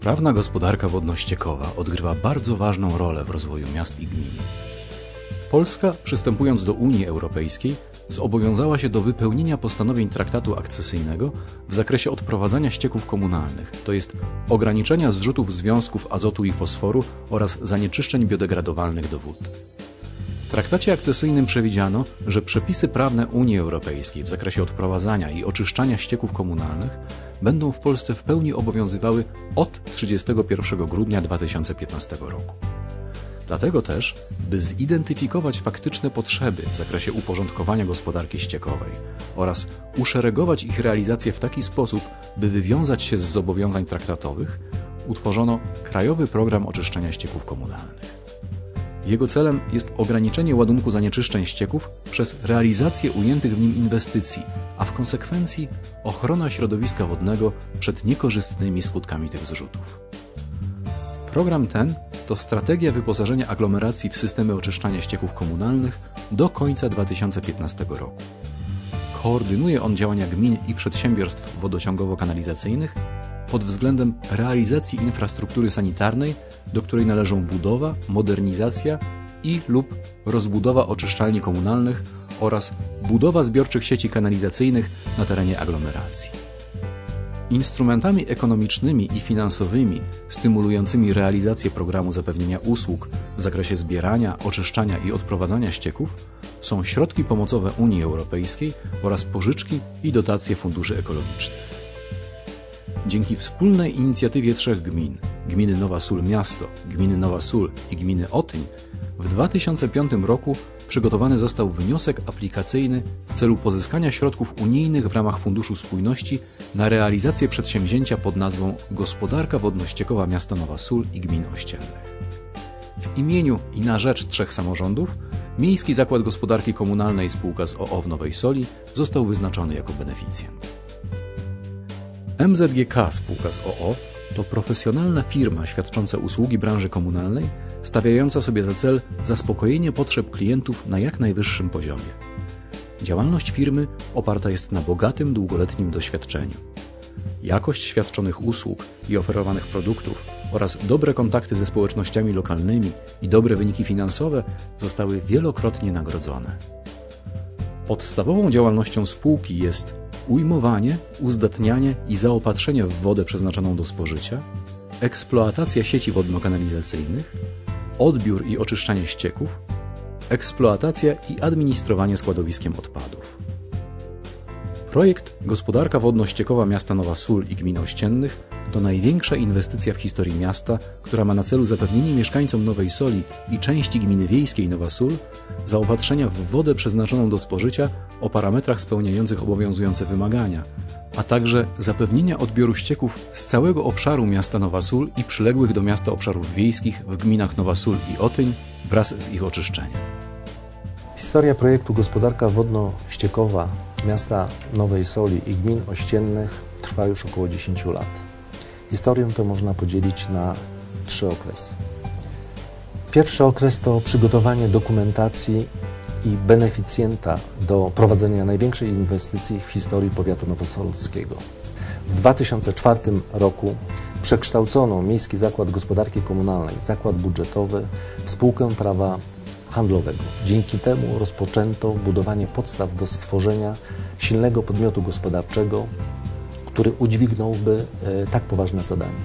Sprawna gospodarka wodno-ściekowa odgrywa bardzo ważną rolę w rozwoju miast i gmin. Polska, przystępując do Unii Europejskiej, zobowiązała się do wypełnienia postanowień traktatu akcesyjnego w zakresie odprowadzania ścieków komunalnych, to jest ograniczenia zrzutów związków azotu i fosforu oraz zanieczyszczeń biodegradowalnych do wód. W traktacie akcesyjnym przewidziano, że przepisy prawne Unii Europejskiej w zakresie odprowadzania i oczyszczania ścieków komunalnych będą w Polsce w pełni obowiązywały od 31 grudnia 2015 roku. Dlatego też, by zidentyfikować faktyczne potrzeby w zakresie uporządkowania gospodarki ściekowej oraz uszeregować ich realizację w taki sposób, by wywiązać się z zobowiązań traktatowych, utworzono Krajowy Program Oczyszczania Ścieków Komunalnych. Jego celem jest ograniczenie ładunku zanieczyszczeń ścieków przez realizację ujętych w nim inwestycji, a w konsekwencji ochrona środowiska wodnego przed niekorzystnymi skutkami tych zrzutów. Program ten to strategia wyposażenia aglomeracji w systemy oczyszczania ścieków komunalnych do końca 2015 roku. Koordynuje on działania gmin i przedsiębiorstw wodociągowo-kanalizacyjnych pod względem realizacji infrastruktury sanitarnej, do której należą budowa, modernizacja i lub rozbudowa oczyszczalni komunalnych oraz budowa zbiorczych sieci kanalizacyjnych na terenie aglomeracji. Instrumentami ekonomicznymi i finansowymi stymulującymi realizację programu zapewnienia usług w zakresie zbierania, oczyszczania i odprowadzania ścieków są środki pomocowe Unii Europejskiej oraz pożyczki i dotacje funduszy ekologicznych. Dzięki wspólnej inicjatywie trzech gmin gminy Nowa Sól Miasto, gminy Nowa Sól i gminy Otyń w 2005 roku przygotowany został wniosek aplikacyjny w celu pozyskania środków unijnych w ramach Funduszu Spójności na realizację przedsięwzięcia pod nazwą Gospodarka Wodno-Ściekowa Miasta Nowa Sól i Gmin Ościennych. W imieniu i na rzecz trzech samorządów Miejski Zakład Gospodarki Komunalnej spółka z OO w Nowej Soli został wyznaczony jako beneficjent. MZGK spółka z OO to profesjonalna firma świadcząca usługi branży komunalnej, stawiająca sobie za cel zaspokojenie potrzeb klientów na jak najwyższym poziomie. Działalność firmy oparta jest na bogatym, długoletnim doświadczeniu. Jakość świadczonych usług i oferowanych produktów oraz dobre kontakty ze społecznościami lokalnymi i dobre wyniki finansowe zostały wielokrotnie nagrodzone. Podstawową działalnością spółki jest ujmowanie, uzdatnianie i zaopatrzenie w wodę przeznaczoną do spożycia, eksploatacja sieci wodno-kanalizacyjnych, odbiór i oczyszczanie ścieków, eksploatacja i administrowanie składowiskiem odpadów. Projekt Gospodarka Wodno-Ściekowa Miasta Nowa Sól i Gmin Ościennych to największa inwestycja w historii miasta, która ma na celu zapewnienie mieszkańcom Nowej Soli i części gminy wiejskiej Nowa Sól zaopatrzenia w wodę przeznaczoną do spożycia o parametrach spełniających obowiązujące wymagania, a także zapewnienia odbioru ścieków z całego obszaru miasta Nowa Sól i przyległych do miasta obszarów wiejskich w gminach Nowa Sól i Otyń wraz z ich oczyszczeniem. Historia projektu Gospodarka Wodno-Ściekowa miasta Nowej Soli i gmin ościennych trwa już około 10 lat. Historię to można podzielić na trzy okresy. Pierwszy okres to przygotowanie dokumentacji i beneficjenta do prowadzenia największej inwestycji w historii powiatu nowosolskiego. W 2004 roku przekształcono Miejski Zakład Gospodarki Komunalnej, zakład budżetowy w spółkę prawa handlowego. Dzięki temu rozpoczęto budowanie podstaw do stworzenia silnego podmiotu gospodarczego, który udźwignąłby e, tak poważne zadanie.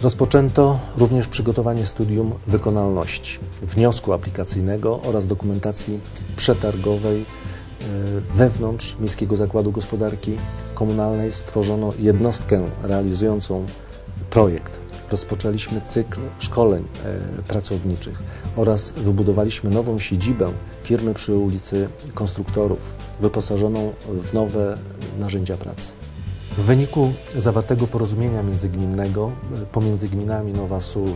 Rozpoczęto również przygotowanie studium wykonalności, wniosku aplikacyjnego oraz dokumentacji przetargowej. E, wewnątrz Miejskiego Zakładu Gospodarki Komunalnej stworzono jednostkę realizującą projekt. Rozpoczęliśmy cykl szkoleń e, pracowniczych oraz wybudowaliśmy nową siedzibę firmy przy ulicy Konstruktorów, wyposażoną w nowe narzędzia pracy. W wyniku zawartego porozumienia międzygminnego e, pomiędzy gminami Nowa Sól,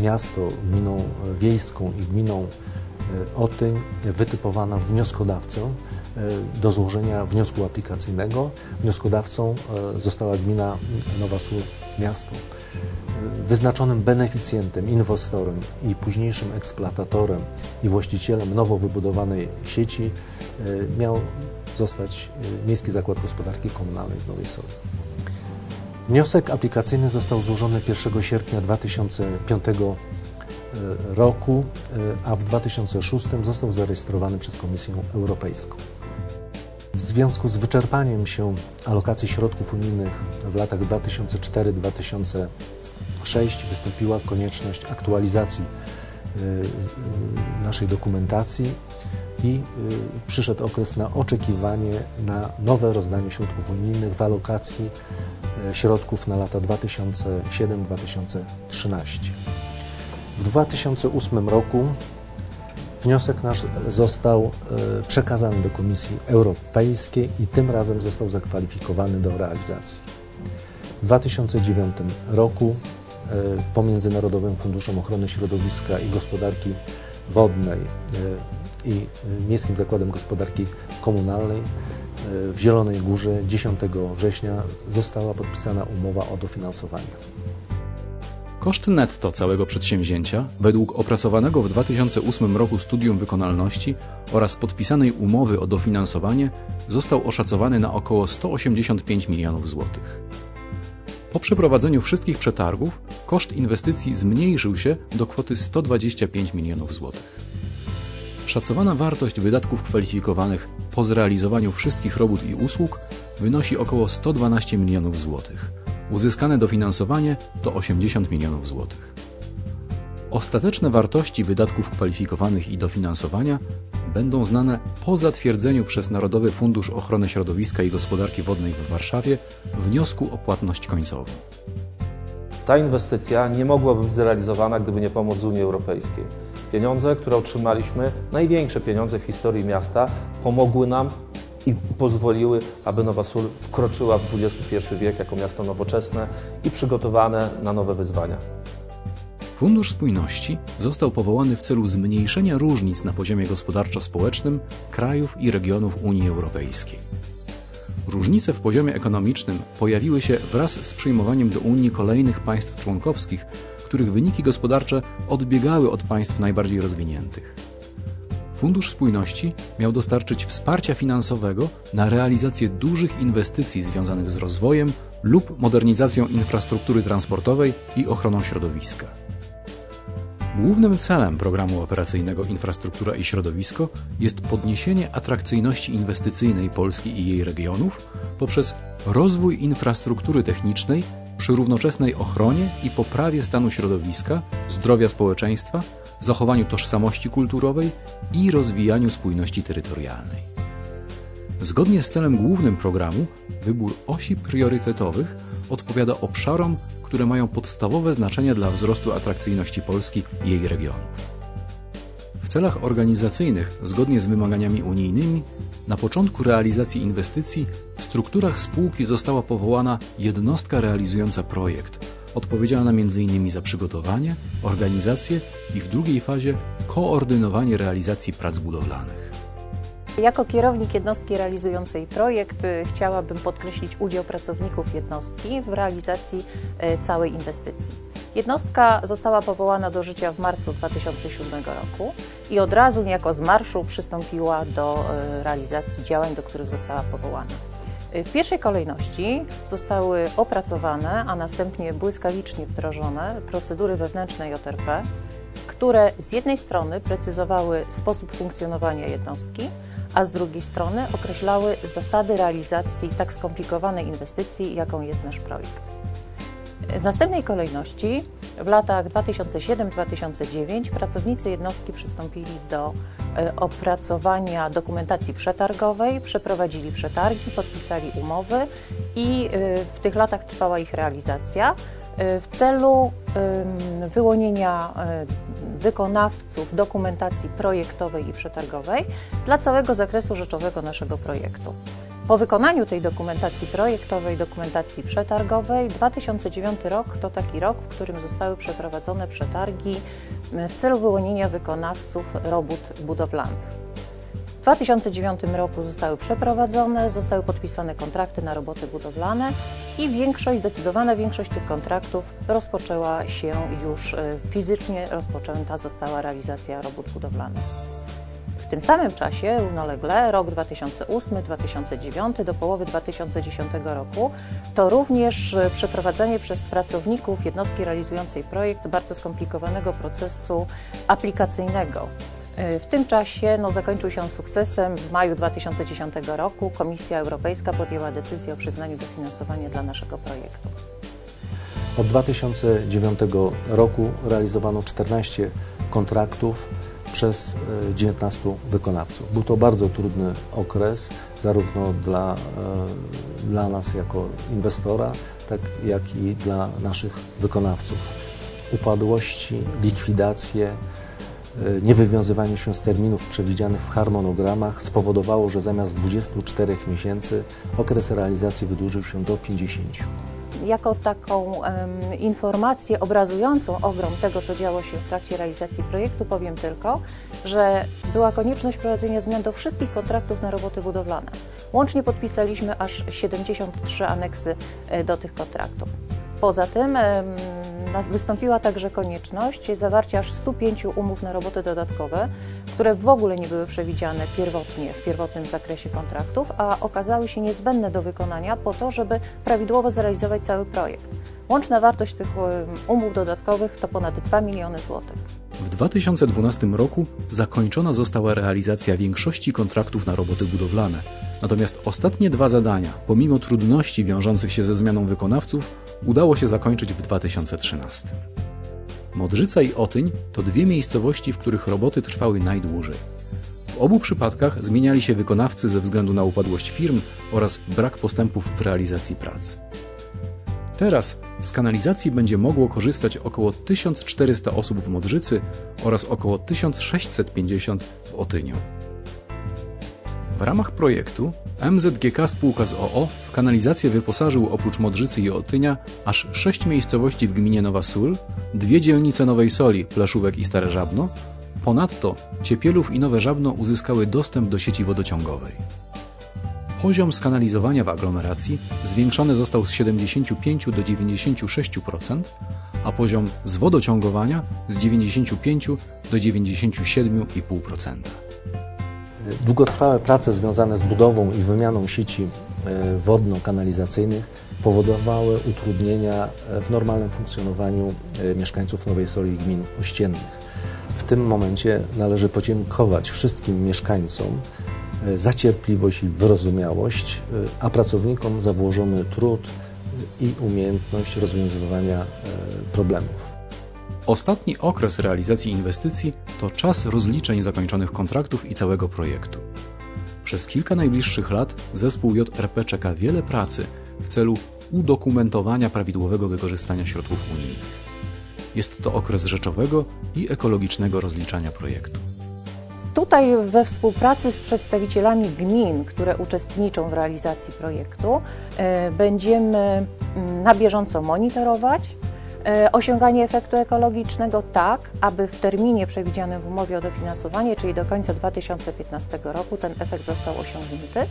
miasto, gminą wiejską i gminą e, Otyń wytypowano wnioskodawcę e, do złożenia wniosku aplikacyjnego. Wnioskodawcą została gmina Nowa Sól Miasto. Wyznaczonym beneficjentem, inwestorem i późniejszym eksploatatorem i właścicielem nowo wybudowanej sieci miał zostać y, Miejski Zakład Gospodarki Komunalnej w Nowej Soli. Wniosek aplikacyjny został złożony 1 sierpnia 2005 roku, a w 2006 został zarejestrowany przez Komisję Europejską. W związku z wyczerpaniem się alokacji środków unijnych w latach 2004-2006 wystąpiła konieczność aktualizacji naszej dokumentacji i przyszedł okres na oczekiwanie na nowe rozdanie środków unijnych w alokacji środków na lata 2007-2013. W 2008 roku wniosek nasz został przekazany do Komisji Europejskiej i tym razem został zakwalifikowany do realizacji. W 2009 roku pomiędzy Narodowym Funduszem Ochrony Środowiska i Gospodarki Wodnej i Miejskim Zakładem Gospodarki Komunalnej w Zielonej Górze 10 września została podpisana umowa o dofinansowanie. Koszt netto całego przedsięwzięcia, według opracowanego w 2008 roku studium wykonalności oraz podpisanej umowy o dofinansowanie, został oszacowany na około 185 milionów złotych. Po przeprowadzeniu wszystkich przetargów koszt inwestycji zmniejszył się do kwoty 125 milionów złotych. Szacowana wartość wydatków kwalifikowanych po zrealizowaniu wszystkich robót i usług wynosi około 112 milionów złotych. Uzyskane dofinansowanie to 80 milionów złotych. Ostateczne wartości wydatków kwalifikowanych i dofinansowania będą znane po zatwierdzeniu przez Narodowy Fundusz Ochrony Środowiska i Gospodarki Wodnej w Warszawie wniosku o płatność końcową. Ta inwestycja nie mogłaby być zrealizowana, gdyby nie pomoc z Unii Europejskiej. Pieniądze, które otrzymaliśmy, największe pieniądze w historii miasta, pomogły nam i pozwoliły, aby Nowa Sól wkroczyła w XXI wiek jako miasto nowoczesne i przygotowane na nowe wyzwania. Fundusz Spójności został powołany w celu zmniejszenia różnic na poziomie gospodarczo-społecznym krajów i regionów Unii Europejskiej. Różnice w poziomie ekonomicznym pojawiły się wraz z przyjmowaniem do Unii kolejnych państw członkowskich, których wyniki gospodarcze odbiegały od państw najbardziej rozwiniętych. Fundusz Spójności miał dostarczyć wsparcia finansowego na realizację dużych inwestycji związanych z rozwojem lub modernizacją infrastruktury transportowej i ochroną środowiska. Głównym celem programu operacyjnego Infrastruktura i Środowisko jest podniesienie atrakcyjności inwestycyjnej Polski i jej regionów poprzez rozwój infrastruktury technicznej przy równoczesnej ochronie i poprawie stanu środowiska, zdrowia społeczeństwa, zachowaniu tożsamości kulturowej i rozwijaniu spójności terytorialnej. Zgodnie z celem głównym programu, wybór osi priorytetowych odpowiada obszarom, które mają podstawowe znaczenie dla wzrostu atrakcyjności Polski i jej regionów. W celach organizacyjnych, zgodnie z wymaganiami unijnymi, na początku realizacji inwestycji w strukturach spółki została powołana jednostka realizująca projekt, odpowiedzialna m.in. za przygotowanie, organizację i w drugiej fazie koordynowanie realizacji prac budowlanych. Jako kierownik jednostki realizującej projekt y, chciałabym podkreślić udział pracowników jednostki w realizacji y, całej inwestycji. Jednostka została powołana do życia w marcu 2007 roku i od razu niejako z marszu przystąpiła do y, realizacji działań, do których została powołana. W pierwszej kolejności zostały opracowane, a następnie błyskawicznie wdrożone procedury wewnętrzne JRP, które z jednej strony precyzowały sposób funkcjonowania jednostki, a z drugiej strony określały zasady realizacji tak skomplikowanej inwestycji, jaką jest nasz projekt. W następnej kolejności w latach 2007-2009 pracownicy jednostki przystąpili do e, opracowania dokumentacji przetargowej, przeprowadzili przetargi, podpisali umowy i e, w tych latach trwała ich realizacja w celu wyłonienia wykonawców dokumentacji projektowej i przetargowej dla całego zakresu rzeczowego naszego projektu. Po wykonaniu tej dokumentacji projektowej, dokumentacji przetargowej, 2009 rok to taki rok, w którym zostały przeprowadzone przetargi w celu wyłonienia wykonawców robót budowlanych. W 2009 roku zostały przeprowadzone, zostały podpisane kontrakty na roboty budowlane i większość, zdecydowana większość tych kontraktów rozpoczęła się już e, fizycznie, rozpoczęta została realizacja robót budowlanych tym samym czasie, równolegle, rok 2008-2009 do połowy 2010 roku, to również e, przeprowadzenie przez pracowników jednostki realizującej projekt bardzo skomplikowanego procesu aplikacyjnego. E, W tym czasie no, zakończył się sukcesem. W maju 2010 roku Komisja Europejska podjęła decyzję o przyznaniu dofinansowania dla naszego projektu. Od 2009 roku realizowano 14 kontraktów przez e, 19 wykonawców. Był to bardzo trudny okres, zarówno dla, e, dla nas jako inwestora, tak jak i dla naszych wykonawców. Upadłości, likwidacje, e, niewywiązywanie się z terminów przewidzianych w harmonogramach spowodowało, że zamiast 24 miesięcy okres realizacji wydłużył się do 50. jako taką em, informację obrazującą ogrom tego, co działo się w trakcie realizacji projektu, powiem tylko, że była konieczność wprowadzenia zmian do wszystkich kontraktów na roboty budowlane. Łącznie podpisaliśmy aż 73 aneksy e, do tych kontraktów. Poza tym nas- wystąpiła także konieczność zawarcia aż 105 umów na roboty dodatkowe, które w ogóle nie były przewidziane pierwotnie w pierwotnym zakresie kontraktów, a okazały się niezbędne do wykonania po to, żeby prawidłowo zrealizować cały projekt. Łączna wartość tych umów dodatkowych to ponad 2 miliony złotych. W 2012 roku zakończona została realizacja większości kontraktów na roboty budowlane. Natomiast ostatnie dwa zadania, pomimo trudności wiążących się ze zmianą wykonawców, udało się zakończyć w 2013. Modrzyca i Otyń to dwie miejscowości, w których roboty trwały najdłużej. W obu przypadkach zmieniali się wykonawcy ze względu na upadłość firm oraz brak postępów w realizacji prac. Teraz z kanalizacji będzie mogło korzystać około 1400 osób w Modrzycy oraz około 1650 w Otyniu. W ramach projektu MZGK Spółka z OO w kanalizację wyposażył oprócz Modrzycy i Otynia aż sześć miejscowości w gminie Nowa Sól, dwie dzielnice Nowej Soli, Plaszówek i Stare Żabno. Ponadto Ciepielów i Nowe Żabno uzyskały dostęp do sieci wodociągowej. Poziom skanalizowania w aglomeracji zwiększony został z 75 do 96%, a poziom zwodociągowania z 95 do 97,5%. Długotrwałe prace związane z budową i wymianą sieci e, wodno-kanalizacyjnych powodowały utrudnienia e, w normalnym funkcjonowaniu e, mieszkańców Nowej Soli i gmin ościennych. W tym momencie należy podziękować wszystkim mieszkańcom za cierpliwość i wyrozumiałość, a pracownikom za włożony trud i umiejętność rozwiązywania problemów. Ostatni okres realizacji inwestycji to czas rozliczeń zakończonych kontraktów i całego projektu. Przez kilka najbliższych lat zespół JRP czeka wiele pracy w celu udokumentowania prawidłowego wykorzystania środków unijnych. Jest to okres rzeczowego i ekologicznego rozliczania projektu. Tutaj we współpracy z przedstawicielami gmin, które uczestniczą w realizacji projektu, e, będziemy mm, na bieżąco monitorować osiąganie efektu ekologicznego tak, aby w terminie przewidzianym w umowie o dofinansowanie, czyli do końca 2015 roku, ten efekt został osiągnięty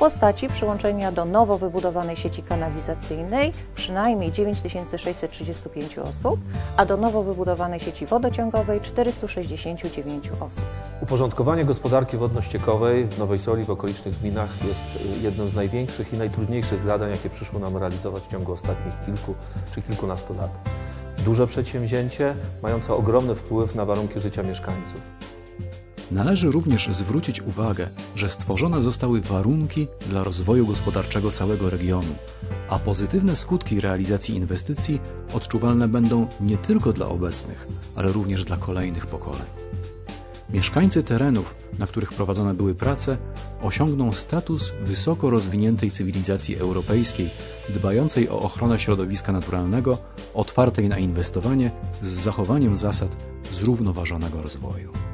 postaci przyłączenia do nowo wybudowanej sieci kanalizacyjnej przynajmniej 9635 osób, a do nowo wybudowanej sieci wodociągowej 469 osób. Uporządkowanie gospodarki wodno-ściekowej w Nowej Soli w okolicznych gminach jest y, jednym z największych i najtrudniejszych zadań, jakie przyszło nam realizować w ciągu ostatnich kilku czy kilkunastu lat. Duże przedsięwzięcie, mające ogromny wpływ na warunki życia mieszkańców. Należy również zwrócić uwagę, że stworzone zostały warunki dla rozwoju gospodarczego całego regionu, a pozytywne skutki realizacji inwestycji odczuwalne będą nie tylko dla obecnych, ale również dla kolejnych pokoleń. Mieszkańcy terenów, na których prowadzone były prace, osiągną status wysoko rozwiniętej cywilizacji europejskiej, dbającej o ochronę środowiska naturalnego, otwartej na inwestowanie z zachowaniem zasad zrównoważonego rozwoju.